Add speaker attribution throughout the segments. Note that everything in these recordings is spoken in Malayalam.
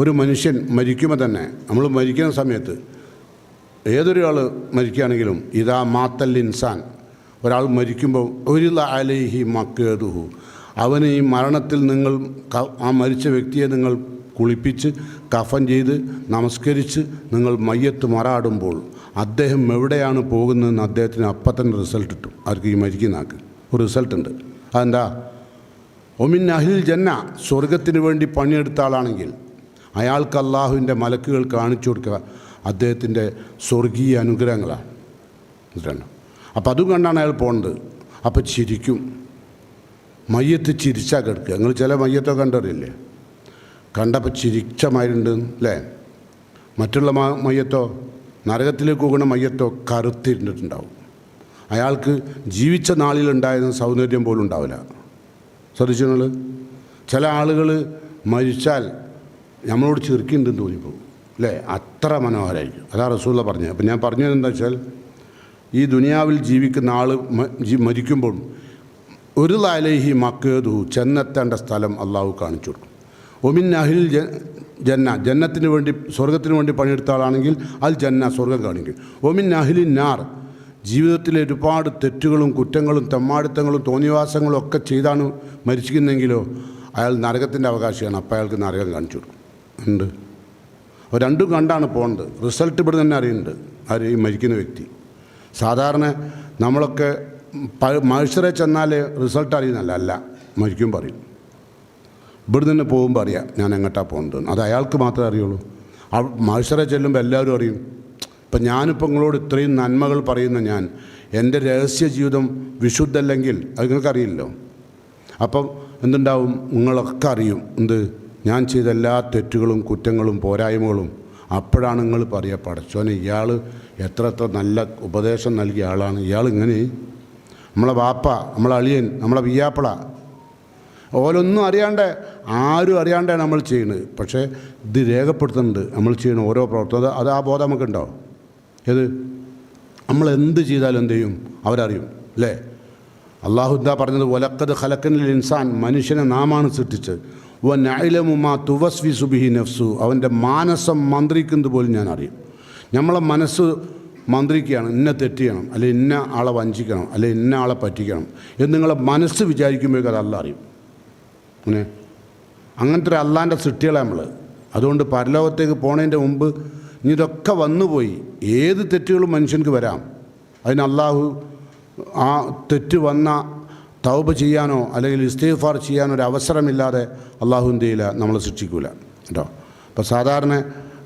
Speaker 1: ഒരു മനുഷ്യൻ മരിക്കുമ്പോൾ തന്നെ നമ്മൾ മരിക്കുന്ന സമയത്ത് ഏതൊരാൾ മരിക്കുകയാണെങ്കിലും ഇതാ മാത്തൽ ഇൻസാൻ. ഒരാൾ മരിക്കുമ്പോൾ ഒരു അലൈഹി മക്കേതുഹു. അവന് ഈ മരണത്തിൽ നിങ്ങൾ ആ മരിച്ച വ്യക്തിയെ നിങ്ങൾ കുളിപ്പിച്ച് കഫൻ ചെയ്ത് നമസ്കരിച്ച് നിങ്ങൾ മയ്യത്ത് മറാടുമ്പോൾ അദ്ദേഹം എവിടെയാണ് പോകുന്നതെന്ന് അദ്ദേഹത്തിന് അപ്പം തന്നെ റിസൾട്ട് കിട്ടും. അവർക്ക് ഈ മരിക്കുന്ന ആൾക്ക്? ഒരു റിസൾട്ട് ഉണ്ട്. അതെന്താ? ഒമിൻ അഹിൽ ജന്ന സ്വർഗത്തിന് വേണ്ടി പണിയെടുത്ത ആളാണെങ്കിൽ അയാൾക്ക് അള്ളാഹുവിന്റെ മലക്കുകൾ കാണിച്ചു കൊടുക്കുക. അദ്ദേഹത്തിന്റെ സ്വർഗീയ അനുഗ്രഹങ്ങളാണ്. മനസ്സിലായോ അപ്പോൾ അതും കണ്ടാണ് അയാൾ പോകുന്നത് അപ്പോൾ ചിരിക്കും. മയ്യത്ത് ചിരിച്ചാൽ കിടക്കുക. നിങ്ങൾ ചില മയ്യത്തൊക്കെ കണ്ടറിയില്ലേ? കണ്ടപ്പോൾ ചിരിച്ച മാരുണ്ട് അല്ലേ? മറ്റുള്ള മയ്യത്തോ നരകത്തിലേക്ക് പോകുന്ന മയ്യത്തോ കറുത്തിരുന്നിട്ടുണ്ടാവും. അയാൾക്ക് ജീവിച്ച നാളിലുണ്ടായിരുന്ന സൗന്ദര്യം പോലും ഉണ്ടാവില്ല. ശ്രദ്ധിച്ചു നിങ്ങൾ? ചില ആളുകൾ മരിച്ചാൽ നമ്മളോട് ചെറുക്കുന്നുണ്ടെന്ന് തോന്നിപ്പോകും. അല്ലേ? അത്ര മനോഹരമായിരിക്കും അതാ റസൂള്ള പറഞ്ഞത്. അപ്പം ഞാൻ പറഞ്ഞത് എന്താ വെച്ചാൽ ഈ ദുനിയാവിൽ ജീവിക്കുന്ന ആൾ മരിക്കുമ്പോൾ ഒരു ലാലേഹി മക്കേതു ചെന്നെത്തേണ്ട സ്ഥലം അള്ളാഹു കാണിച്ചു കൊടുക്കും. ഒമിൻ അഹിൽ ജന്ന ജന്നത്തിന് വേണ്ടി സ്വർഗത്തിന് വേണ്ടി പണിയെടുത്ത ആളാണെങ്കിൽ അൽ ജന്ന സ്വർഗം കാണിക്കും. ഒമിൻ അഹിലിൻ നാർ ജീവിതത്തിലെ ഒരുപാട് തെറ്റുകളും കുറ്റങ്ങളും തെമ്മാടിത്തങ്ങളും തോന്നിവാസങ്ങളും ഒക്കെ ചെയ്താണ് മരിച്ചിരിക്കുന്നെങ്കിലോ അയാൾ നരകത്തിന്റെ അവകാശിയാണ്. അപ്പോൾ അയാൾക്ക് നരകം കാണിച്ചു കൊടുക്കും. ഉണ്ട്. അപ്പോൾ രണ്ടും കണ്ടാണ് പോകേണ്ടത് റിസൾട്ട് ഇവിടെ തന്നെ അറിയുന്നുണ്ട്. ആര് ഈ മരിക്കുന്ന വ്യക്തി. സാധാരണ നമ്മളൊക്കെ മനുഷ്യരെ ചെന്നാൽ റിസൾട്ട് അറിയുന്നല്ല അല്ല. മരിക്കും പറയും. ഇവിടെ നിന്ന് പോകുമ്പോൾ അറിയാം ഞാൻ എങ്ങോട്ടാണ് പോകുന്നത് അത് അയാൾക്ക് മാത്രമേ അറിയുള്ളൂ. മനുഷ്യരെ ചെല്ലുമ്പോൾ എല്ലാവരും അറിയും. ഇപ്പം ഞാനിപ്പോൾ നിങ്ങളോട് ഇത്രയും നന്മകൾ പറയുന്ന ഞാൻ എന്റെ രഹസ്യ ജീവിതം വിശുദ്ധല്ലെങ്കിൽ അത് നിങ്ങൾക്കറിയില്ലല്ലോ അപ്പം എന്തുണ്ടാവും? നിങ്ങളൊക്കെ അറിയും. എന്ത്? ഞാൻ ചെയ്ത എല്ലാ തെറ്റുകളും കുറ്റങ്ങളും പോരായ്മകളും അപ്പോഴാണ് നിങ്ങൾ പറയുക പടച്ചോനെ ഇയാൾ എത്ര എത്ര നല്ല ഉപദേശം നൽകിയ ആളാണ്. ഇയാൾ ഇങ്ങനെ നമ്മളെ വാപ്പ നമ്മളെ അളിയൻ നമ്മളെ വിയ്യാപ്പള ഓലൊന്നും അറിയാണ്ട് ആരും അറിയാണ്ടാണ് നമ്മൾ ചെയ്യുന്നത് പക്ഷേ ഇത് രേഖപ്പെടുത്തുന്നുണ്ട്. നമ്മൾ ചെയ്യുന്ന ഓരോ പ്രവർത്തനം. അത് ആ ബോധം നമുക്കുണ്ടോ? ഏത്? നമ്മൾ എന്ത് ചെയ്താലും എന്ത് ചെയ്യും? അവരറിയും അല്ലേ? അള്ളാഹു എന്താ പറഞ്ഞത്? ഒലക്കത് ഖലക്കനിൽ ഇൻസാൻ. മനുഷ്യനെ നാമാണ് സൃഷ്ടിച്ചത്. വ നൈലമുമാ തുവസ്വി സുബിഹി നഫ്സു. അവന്റെ മാനസം മന്ത്രിക്കുന്നത് പോലും ഞാൻ അറിയും നമ്മളെ മനസ്സ് മന്ത്രിക്കുകയാണ് ഇന്ന തെറ്റിയണം അല്ലെ ഇന്ന ആളെ വഞ്ചിക്കണം അല്ലെ ഇന്ന ആളെ പറ്റിക്കണം എന്ന് നിങ്ങളെ മനസ്സ് വിചാരിക്കുമ്പോഴേക്കും അതല്ല അറിയും. അങ്ങനെ? അങ്ങനത്തെ ഒരു അള്ളാന്റെ സൃഷ്ടികളെ നമ്മൾ അതുകൊണ്ട് പരലോകത്തേക്ക് പോണതിന്റെ മുമ്പ് ഇനി ഇതൊക്കെ വന്നുപോയി. ഏത് തെറ്റുകളും മനുഷ്യനക്ക് വരാം. അതിന് അള്ളാഹു ആ തെറ്റ് വന്ന തൗബ ചെയ്യാനോ അല്ലെങ്കിൽ ഇസ്തീഫാർ ചെയ്യാനോ ഒരു അവസരമില്ലാതെ അള്ളാഹു എന്ത് ചെയ്യില്ല നമ്മളെ ശിക്ഷിക്കൂല കേട്ടോ. അപ്പോൾ സാധാരണ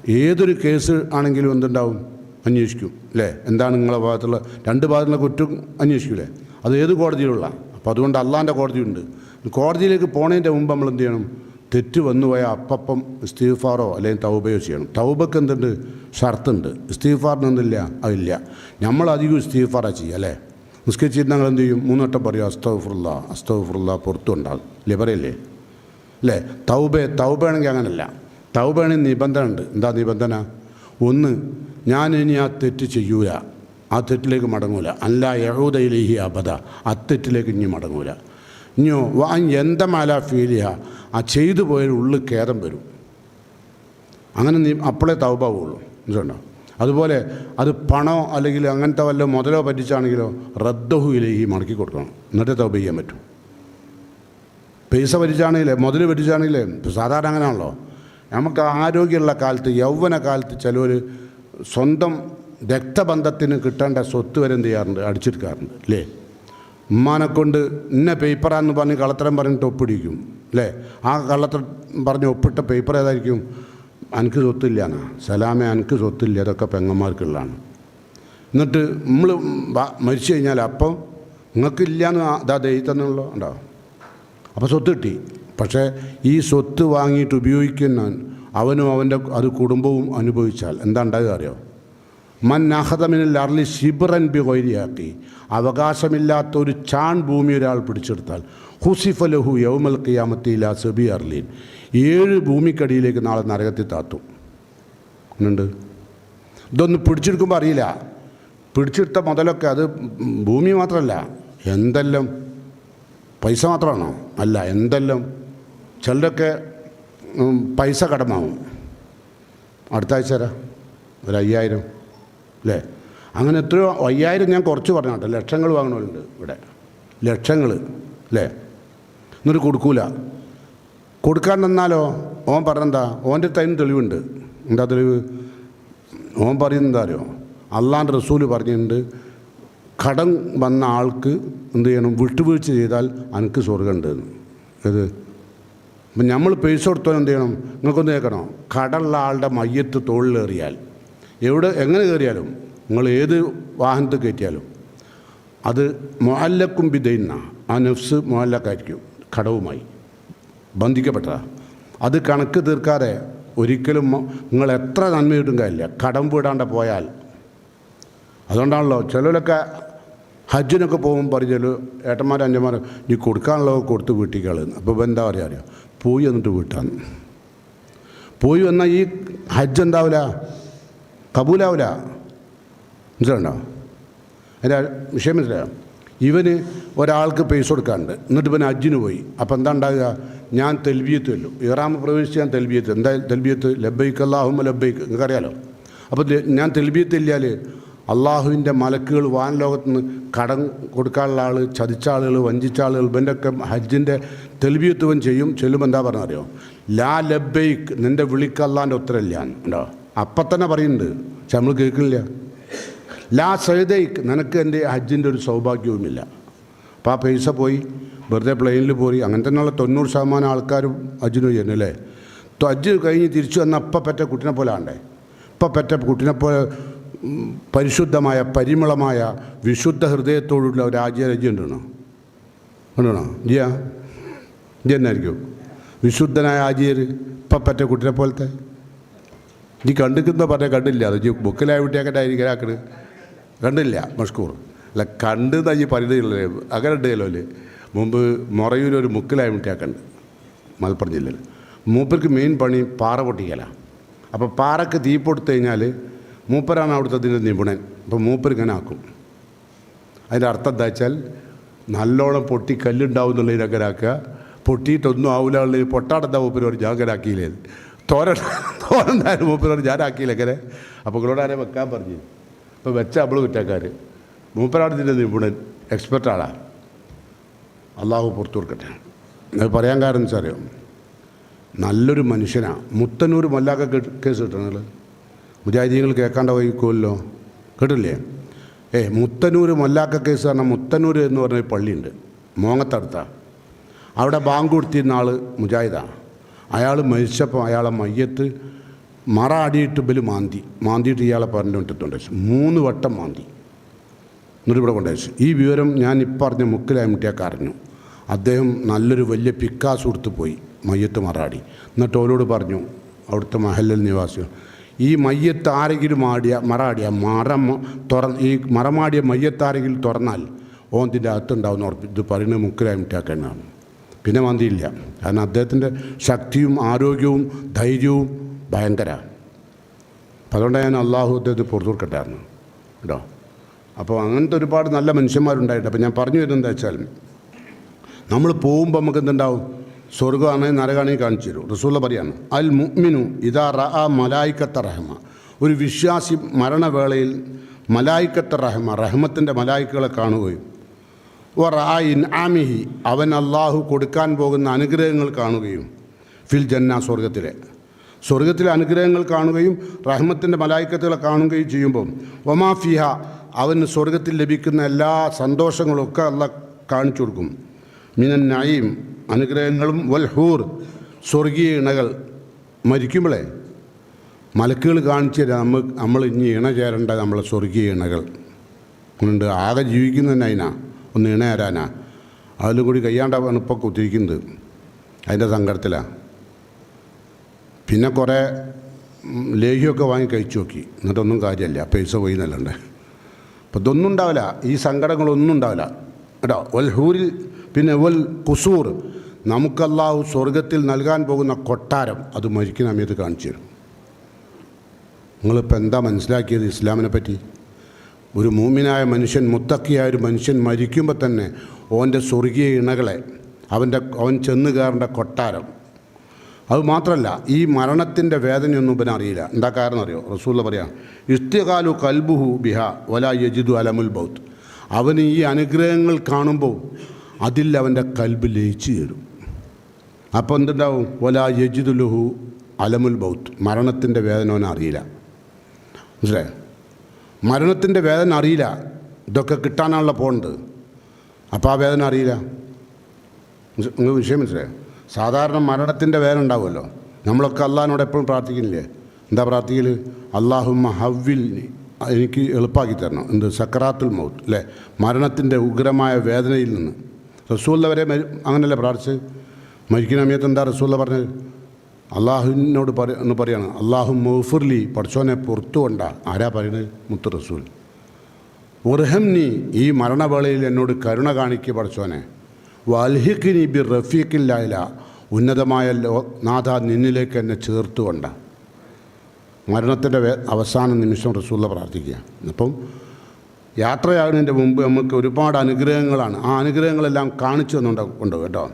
Speaker 1: ഏതൊരു കേസ് ആണെങ്കിലും എന്തുണ്ടാവും? അന്വേഷിക്കും അല്ലേ? എന്താണ് നിങ്ങളെ ഭാഗത്തുള്ള രണ്ട് ഭാഗത്തുള്ള കുറ്റം അന്വേഷിക്കൂലേ? അത് ഏത് കോടതിയിലുള്ള? അപ്പോൾ അതുകൊണ്ട് അള്ളാന്റെ കോടതിയുണ്ട് കോടതിയിലേക്ക് പോണതിന്റെ മുമ്പ് നമ്മൾ എന്ത് ചെയ്യണം? തെറ്റ് വന്നുപോയാൽ അപ്പപ്പം ഇസ്തീഫാറോ അല്ലെങ്കിൽ തൗബയോ ചെയ്യണം. തൗബക്ക് എന്തുണ്ട്? ഷർത്തുണ്ട്. ഇസ്തീഫാറിന് എന്തില്ല അതില്ല. നമ്മൾ അധികം ഇസ്തീഫാറാണ് ചെയ്യുക അല്ലേ? നിസ്കരിച്ചിട്ട് ഞങ്ങൾ എന്ത് ചെയ്യും മൂന്നോട്ടം പറയും അസ്തഫുറുള്ള അസ്തഫുറുള്ള പുറത്തുണ്ടാകും. ഇല്ലേ പറയല്ലേ? അല്ലേ തൗബ തൗബയാണെങ്കിൽ അങ്ങനല്ല. തൗബയാണെങ്കിൽ നിബന്ധന ഉണ്ട് എന്താ നിബന്ധന? ഒന്ന് ഞാൻ ഇനി ആ തെറ്റ് ചെയ്യൂല. ആ തെറ്റിലേക്ക് മടങ്ങൂല. അല്ല യഹൂദയിലേഹി അബദ. ആ തെറ്റിലേക്ക് ഇനി മടങ്ങൂല. ഇനിയോ വാ എന്താ മാല ഫീൽ ചെയ്യുക ആ ചെയ്തു പോയാൽ ഉള്ളിൽ ഖേദം വരും. അങ്ങനെ നീ അപ്പോഴേ തൗബാവുള്ളൂ മനസ്സിലുണ്ടോ അതുപോലെ അത് പണോ അല്ലെങ്കിൽ അങ്ങനത്തെ വല്ല മുതലോ പറ്റിച്ചാണെങ്കിലോ റദ്ദഹുയിലേക്ക് മടക്കി കൊടുക്കണം. എന്നിട്ട് തൗബ ചെയ്യാൻ പറ്റും. പൈസ പറ്റിച്ചാണെങ്കിലേ മുതൽ പറ്റിച്ചാണെങ്കിലേ സാധാരണ അങ്ങനെയാണല്ലോ. നമുക്ക് ആരോഗ്യമുള്ള കാലത്ത് യൗവന കാലത്ത് ചിലവർ സ്വന്തം രക്തബന്ധത്തിന് കിട്ടേണ്ട സ്വത്ത് വരെ എന്ത് ചെയ്യാറുണ്ട്? അടിച്ചെടുക്കാറുണ്ട് അല്ലേ? ഉമ്മാനെ കൊണ്ട് ഇന്ന പേപ്പറാന്ന് പറഞ്ഞ് കള്ളത്തരം പറഞ്ഞിട്ട് ഒപ്പിടിക്കും അല്ലേ? ആ കള്ളത്തരം പറഞ്ഞ് ഒപ്പിട്ട പേപ്പർ ഏതായിരിക്കും? എനിക്ക് സ്വത്തില്ല എന്നാ സലാമെ എനിക്ക് സ്വത്തില്ല അതൊക്കെ പെങ്ങന്മാർക്കുള്ളതാണ്. എന്നിട്ട് നമ്മൾ മരിച്ചു കഴിഞ്ഞാൽ അപ്പം നിങ്ങൾക്കില്ലയെന്ന് അതാ ദൈവത്തന്നുള്ളൂ ഉണ്ടാവും അപ്പോൾ സ്വത്ത് കിട്ടി. പക്ഷേ ഈ സ്വത്ത് വാങ്ങിയിട്ട് ഉപയോഗിക്കുന്ന അവനും അവന്റെ അത് കുടുംബവും അനുഭവിച്ചാൽ എന്താ ഉണ്ടാകുക അറിയോ മൻ അഹദമിനിൽ അർലി ശിബറൻ ബി കൊയ്രിയാക്കി അവകാശമില്ലാത്ത ഒരു ചാൺ ഭൂമി ഒരാൾ പിടിച്ചെടുത്താൽ ഹുസിഫലഹു യൗമൽ ഖിയാമത്തില സെബി അർലീൻ ഏഴ് ഭൂമിക്കടിയിലേക്ക് നാളെ നരകത്തിൽ താത്തും. ഉണ്ട് ഇതൊന്നും പിടിച്ചെടുക്കുമ്പോൾ അറിയില്ല. പിടിച്ചെടുത്ത മുതലൊക്കെ അത് ഭൂമി മാത്രമല്ല എന്തെല്ലാം? പൈസ മാത്രമാണോ? അല്ല എന്തെല്ലാം? ചിലരൊക്കെ പൈസ കടമാവും. അടുത്ത ആഴ്ച തരാം ഒരു അയ്യായിരം. അല്ലേ അങ്ങനെ എത്രയോ അയ്യായിരം ഞാൻ കുറച്ച് പറഞ്ഞ കേട്ടോ ലക്ഷങ്ങൾ വാങ്ങണമല്ലുണ്ട് ഇവിടെ. ലക്ഷങ്ങൾ അല്ലേ എന്നിട്ട് കൊടുക്കൂല. കൊടുക്കാൻ തന്നാലോ? ഓൻ പറഞ്ഞെന്താ? ഓന്റെ തൈന് തെളിവുണ്ട്. എന്താ തെളിവ്? ഓൻ പറയുന്നത് അറിയോ? അള്ളാന്റെ റസൂൽ പറഞ്ഞിട്ടുണ്ട് കടം വന്ന ആൾക്ക് എന്ത് ചെയ്യണം? വിട്ടുവീഴ്ച ചെയ്താൽ അനക്ക് സ്വർഗമുണ്ട് ഇത് അപ്പം നമ്മൾ പൈസ കൊടുത്തോ എന്ത് ചെയ്യണം? നിങ്ങൾക്കൊന്ന് കേൾക്കണോ? കടമുള്ള ആളുടെ മയ്യത്ത് തോളിലേറിയാൽ. എവിടെ എങ്ങനെ കയറിയാലും നിങ്ങൾ ഏത് വാഹനത്തിൽ കയറ്റിയാലും അത് മൊഹല്ലക്കും ബിദൈന്ന ആ നെഫ്സ് മൊഹല്ലക്കായിരിക്കും കടവുമായി ബന്ധിക്കപ്പെട്ടതാണ് അത് കണക്ക് തീർക്കാതെ ഒരിക്കലും നിങ്ങൾ എത്ര നന്മ കിട്ടും കാര്യമില്ല. കടം വീടാണ്ട് പോയാൽ. അതുകൊണ്ടാണല്ലോ ചിലരൊക്കെ ഹജ്ജിനൊക്കെ പോകുമ്പോൾ പറഞ്ഞാൽ ഏട്ടന്മാർ അഞ്ചന്മാർ നീ കൊടുക്കാനുള്ളത് കൊടുത്ത് വീട്ടിക്കളെന്ന് അപ്പോൾ എന്താ പറയുക അറിയാം? പോയി എന്നിട്ട് വീട്ടാന്ന്. പോയി വന്നാൽ ഈ ഹജ്ജ് എന്താവില്ല കബൂലാവില്ല മനസ്സിലുണ്ടോ അതിന്റെ വിഷയം മനസ്സിലായോ? ഇവന് ഒരാൾക്ക് പൈസ കൊടുക്കാണ്ട് എന്നിട്ട് ഇവൻ ഹജ്ജിന് പോയി. അപ്പോൾ എന്താ ഉണ്ടാകുക ഞാൻ തെൽബിയത്ത് വല്ലു ഇറാമ പ്രവേശിച്ച് ഞാൻ തെൽബിയത്ത് എന്താ തെൽബിയത്ത്? ലബൈക്ക് അള്ളാഹുമ ലബൈക്ക് നിങ്ങൾക്കറിയാലോ? അപ്പോൾ ഞാൻ തെൽബിയത്ത് ഇല്ലാൽ അള്ളാഹുവിന്റെ മലക്കുകൾ വാൻ ലോകത്ത് നിന്ന് കടം കൊടുക്കാനുള്ള ആൾ ചതിച്ച ആളുകൾ വഞ്ചിച്ച ആളുകൾ ഇവന്റെയൊക്കെ ഹജ്ജിന്റെ തെൽബിയത്ത് ഇവൻ ചെയ്യും. ചെല്ലുമ്പോൾ എന്താ പറഞ്ഞറിയോ ലാ ലബൈക്ക് നിന്റെ വിളിക്കല്ലാന്റെ ഉത്തരമില്ല ഉണ്ടോ? അപ്പം തന്നെ പറയുന്നുണ്ട്. പക്ഷെ നമ്മൾ കേൾക്കുന്നില്ല. ലാ സൈദൈക്ക് നിനക്ക് എന്റെ ഹജ്ജിന്റെ ഒരു സൗഭാഗ്യവുമില്ല. അപ്പോൾ ആ പൈസ പോയി വെറുതെ പ്ലെയിനിൽ പോയി അങ്ങനെ തന്നെയുള്ള തൊണ്ണൂറ് ശതമാനം ആൾക്കാരും ഹജ്ജിന് ചെയ്യുന്നു അല്ലേ ഹജ്ജ് കഴിഞ്ഞ് തിരിച്ചു വന്ന അപ്പം പെറ്റ കുട്ടിനെ പോലെ ആണ്ടേ ഇപ്പം പെറ്റ കുട്ടിനെ പോലെ പരിശുദ്ധമായ പരിമളമായ വിശുദ്ധ ഹൃദയത്തോടുള്ള രാജ്യരാജ്യം ഉണ്ടോ ഉണ്ടോ ജിയാ ജി എന്നായിരിക്കും. വിശുദ്ധനായ ആജിയർ ഇപ്പം പറ്റ കുട്ടിനെ പോലത്തെ? നീ കണ്ടിക്കുന്ന പറഞ്ഞാൽ കണ്ടില്ല. അത് ബുക്കിലായ വിട്ടിയാക്കട്ടായിരിക്കും ആക്കണ്. കണ്ടില്ല മഷ്കൂർ. അല്ല കണ്ട് തയ്യി പരിധിയുള്ള അങ്ങനെ ഉണ്ടല്ലോ അല്ലേ മുമ്പ് മൊറയൂരൊരു മുക്കിലായ വിട്ടിയാക്കുണ്ട് മലപ്പുറം ജില്ലയിൽ. മൂപ്പർക്ക് മെയിൻ പണി പാറ പൊട്ടിക്കലാണ് അപ്പോൾ പാറക്ക് തീ പൊടുത്തു കഴിഞ്ഞാൽ മൂപ്പരാണ് അവിടുത്തെ അതിന്റെ നിപുണൻ. അപ്പോൾ മൂപ്പർ ഇങ്ങനെ ആക്കും. അതിന്റെ അർത്ഥം എന്താ വെച്ചാൽ നല്ലോണം പൊട്ടി കല്ലുണ്ടാവും എന്നുള്ളതിനെ അങ്ങനെ ആക്കുക. പൊട്ടിയിട്ടൊന്നും ആവില്ല ഉള്ളത് പൊട്ടാടത്താ മൂപ്പര് ഒരു അങ്ങനെ ആക്കിയില്ലേ തോരൻ തോരണ്ടായാലും മൂപ്പരോട് ഞാൻ ആക്കിയില്ല അങ്ങനെ അപ്പോൾ നിങ്ങളോട് ആരെ വെക്കാൻ പറഞ്ഞു. അപ്പോൾ വെച്ച അവൾ കുറ്റക്കാർ മൂപ്പരാണ് ഇതിന്റെ നിപുണൻ എക്സ്പെർട്ടാളാ അള്ളാഹു പുറത്തു കൊടുക്കട്ടെ. അത് പറയാൻ കാരണം വെച്ചാൽ നല്ലൊരു മനുഷ്യനാണ് മുത്തന്നൂർ മല്ലാക്ക കേസ് കിട്ടണങ്ങൾ മുജാഹിദീങ്ങൾ കേൾക്കാണ്ട വൈക്കുമല്ലോ കേട്ടില്ലേ? ഏ മുത്തന്നൂർ മല്ലാക്ക കേസ് പറഞ്ഞാൽ മുത്തന്നൂർ എന്ന് പറഞ്ഞ പള്ളിയുണ്ട്. മോങ്ങത്തടുത്ത. അവിടെ ബാങ്ക് കൊടുത്തിരുന്ന ആൾ മുജാഹിദാണ് അയാൾ മരിച്ചപ്പോൾ അയാളെ മയ്യത്ത് മറ അടിയിട്ട് ബൽ മാന്തി. മാന്തിയിട്ട് ഇയാളെ പറഞ്ഞു പറഞ്ഞിട്ടുണ്ട് മൂന്ന് വട്ടം മാന്തി. എന്നിട്ട് ഇവിടെ കൊണ്ടുവച്ചു ഈ വിവരം ഞാൻ ഇപ്പം പറഞ്ഞ മുക്കിലായ മുട്ടിയൊക്കെ അറിഞ്ഞു. അദ്ദേഹം നല്ലൊരു വലിയ പിക്കാസ് കൊടുത്ത് പോയി മയ്യത്ത് മറാടി എന്നിട്ട് ഓരോട് പറഞ്ഞു അവിടുത്തെ മഹല്ലൽ നിവാസികൾ ഈ മയ്യത്ത് ആരെങ്കിലും ആടിയ മറാടിയ മറ തുറ ഈ മറമാടിയ മയ്യത്ത് ആരെങ്കിലും തുറന്നാൽ ഓന്തിന്റെ അകത്തുണ്ടാവുന്ന ഉറപ്പ്. ഇത് പറയുന്നത് മുക്കിലായ മുട്ടിയാക്കന്നാണ് പിന്നെ മന്തിയില്ല. കാരണം അദ്ദേഹത്തിന്റെ ശക്തിയും ആരോഗ്യവും ധൈര്യവും ഭയങ്കര. അപ്പം അതുകൊണ്ട് ഞാൻ അള്ളാഹു അദ്ദേഹത്തെ പുറത്തു കൊടുക്കട്ടായിരുന്നു കേട്ടോ? അപ്പോൾ അങ്ങനത്തെ ഒരുപാട് നല്ല മനുഷ്യന്മാരുണ്ടായിട്ട് അപ്പോൾ ഞാൻ പറഞ്ഞു വരുന്നത് എന്താ വെച്ചാൽ നമ്മൾ പോകുമ്പോൾ നമുക്ക് എന്തുണ്ടാവും? സ്വർഗമാണെങ്കിൽ നരകാണെങ്കിൽ കാണിച്ചു തരും. റസൂള്ള പറയാണ് അൽ മുഅ്മിനു ഇതാ റഅ മലായിക്കത്ത റഹ്മ. ഒരു വിശ്വാസി മരണവേളയിൽ മലായിക്കത്ത റഹ്മ റഹ്മത്തിന്റെ മലായിക്കുകളെ കാണുകയും ഓ റായിൻ ആമിഹി. അവൻ അള്ളാഹു കൊടുക്കാൻ പോകുന്ന അനുഗ്രഹങ്ങൾ കാണുകയും ഫിൽ ജന്ന സ്വർഗത്തിലെ സ്വർഗത്തിലെ അനുഗ്രഹങ്ങൾ കാണുകയും റഹ്മത്തിന്റെ മലായിക്കത്തുകളെ കാണുകയും ചെയ്യുമ്പം ഒമാ ഫിഹ അവന് സ്വർഗത്തിൽ ലഭിക്കുന്ന എല്ലാ സന്തോഷങ്ങളൊക്കെ അല്ല കാണിച്ചു കൊടുക്കും. മിനൻ നയീം അനുഗ്രഹങ്ങളും വൽ ഹൂർ സ്വർഗീയ ഇണകൾ. മരിക്കുമ്പോഴേ മലക്കുകൾ കാണിച്ചു തരാം. നമ്മൾ നമ്മൾ ഇനി ഇണ ചേരേണ്ട നമ്മളെ സ്വർഗീയ ഇണകൾ. ഉണ്ട് ആകെ ജീവിക്കുന്നതന്നെ അതിനാ ഒന്ന് ഇണ തരാനാ അതിലും കൂടി കയ്യാണ്ടാണ് ഇപ്പോൾ കുത്തിരിക്കുന്നത്. അതിന്റെ സങ്കടത്തിലാണ് പിന്നെ കുറേ ലേഹ്യമൊക്കെ വാങ്ങി കഴിച്ചു നോക്കി. എന്നിട്ടൊന്നും കാര്യമില്ല പൈസ പോയി എന്നല്ലണ്ട്. അപ്പം ഇതൊന്നും ഉണ്ടാവില്ല. ഈ സങ്കടങ്ങളൊന്നും ഉണ്ടാവില്ല. കേട്ടോ? വൽ ഹൂരിൽ പിന്നെ വൽ കുസൂർ. നമുക്കല്ലാഹു സ്വർഗത്തിൽ നൽകാൻ പോകുന്ന കൊട്ടാരം അത് മരിക്കുന്ന സമയത്ത് കാണിച്ചു തരും. നിങ്ങളിപ്പോൾ എന്താ മനസ്സിലാക്കിയത് ഇസ്ലാമിനെ പറ്റി? ഒരു മൂമിനായ മനുഷ്യൻ മുത്തക്കിയായ ഒരു മനുഷ്യൻ മരിക്കുമ്പോൾ തന്നെ ഓന്റെ സ്വർഗീയ ഇണകളെ അവന്റെ അവൻ ചെന്ന് കയറേണ്ട കൊട്ടാരം. അത് മാത്രമല്ല ഈ മരണത്തിന്റെ വേദനയൊന്നും ഇവൻ അറിയില്ല. എന്താ കാരണം അറിയോ? റസൂല പറയാം ഇസ്തികാലു കൽബുഹു ബിഹ വല യജിദു അലമുൽ ബൗത്ത് അവന് ഈ അനുഗ്രഹങ്ങൾ കാണുമ്പോൾ അതിൽ അവന്റെ കൽബ് ലയിച്ചു കയറും. അപ്പോൾ എന്തുണ്ടാവും? വല യജിദുലുഹു അലമുൽ ബൗത്ത് മരണത്തിന്റെ വേദന അവനറിയില്ല മനസ്സിലായോ? മരണത്തിന്റെ വേദന അറിയില്ല. ഇതൊക്കെ കിട്ടാനാണല്ലോ പോണ്ട്. അപ്പോൾ ആ വേദന അറിയില്ല. നിങ്ങൾ വിഷയം മനസ്സിലായോ? സാധാരണ മരണത്തിന്റെ വേദന ഉണ്ടാവുമല്ലോ. നമ്മളൊക്കെ അള്ളാഹിനോട് എപ്പോഴും പ്രാർത്ഥിക്കുന്നില്ലേ? എന്താ പ്രാർത്ഥിക്കൽ അള്ളാഹുമ്മ ഹവ്വിൽ എനിക്ക് എളുപ്പാക്കി തരണം. എന്ത്? സക്കറാത്തുൽ മൗത്ത് അല്ലേ? മരണത്തിന്റെ ഉഗ്രമായ വേദനയിൽ നിന്ന്. റസൂല്ല വരെ അങ്ങനെയല്ലേ പ്രാർത്ഥിച്ച് മരിക്കുന്ന സമയത്ത് എന്താ റസൂല്ല പറഞ്ഞത്? അള്ളാഹുവിനോട് പറ പറയുകയാണ് അള്ളാഹു മൗഫുർലി പഠിച്ചോനെ പുറത്തു കൊണ്ട. ആരാ പറയുന്നത് മുത്ത് റസൂൽ. ഉർഹംനി ഈ മരണവേളയിൽ എന്നോട് കരുണ കാണിക്കുക പഠിച്ചോനെ വൽഹിഖിനി ബി റഫീഖില്ലായില്ല ഉന്നതമായ നാഥ നിന്നിലേക്ക് എന്നെ ചേർത്തുകൊണ്ട മരണത്തിന്റെ അവസാന നിമിഷം റസൂള്ള പ്രാർത്ഥിക്കുക. അപ്പം യാത്രയാകുന്നതിന്റെ മുമ്പ് നമുക്ക് ഒരുപാട് അനുഗ്രഹങ്ങളാണ്. ആ അനുഗ്രഹങ്ങളെല്ലാം കാണിച്ചു തന്നുണ്ടോ കൊണ്ട് കേട്ടോ.